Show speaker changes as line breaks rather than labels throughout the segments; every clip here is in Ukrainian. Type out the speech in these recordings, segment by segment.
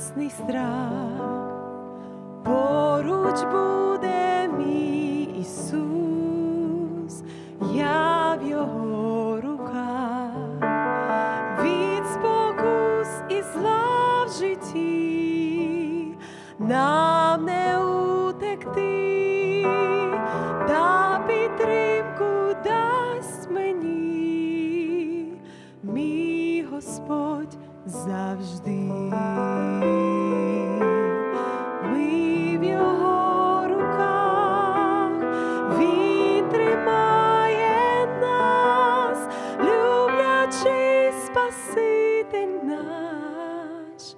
болісний страх, поруч буде мій Ісус, я в його руках, від спокус і зла в житті нам не утекти, та підтримку дасть мені мій Господь завжди. В його руках, він тримає нас, люблячий Спаситель наш,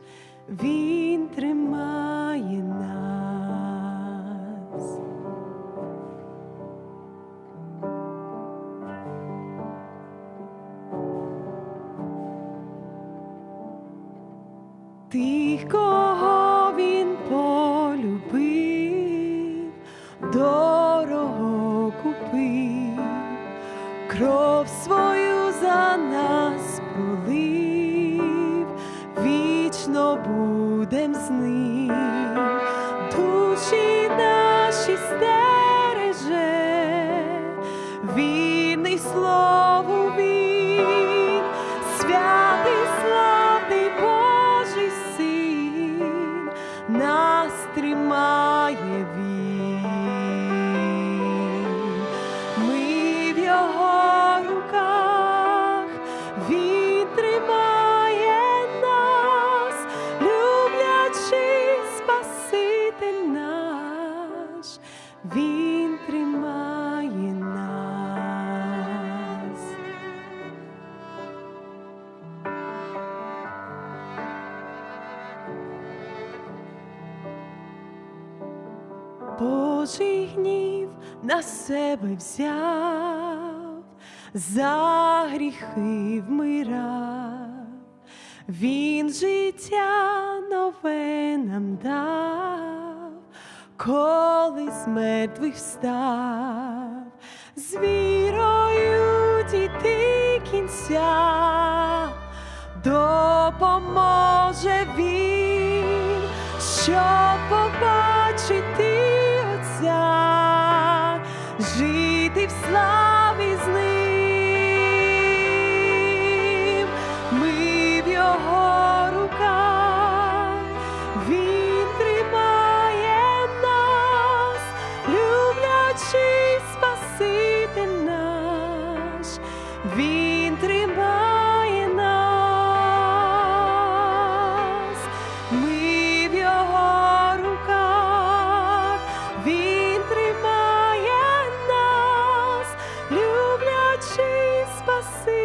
він тримає Тих, кого він полюбив, дорого купив, кров свою за нас пролив, Божий гнів на себе взяв, за гріхи вмирав, він життя нове нам дав, коли з мертвих встав, з вірою дійти кінця, допоможе він, щоб славі. Ми в його руках, він тримає нас, люблячий Спаситель наш, passei.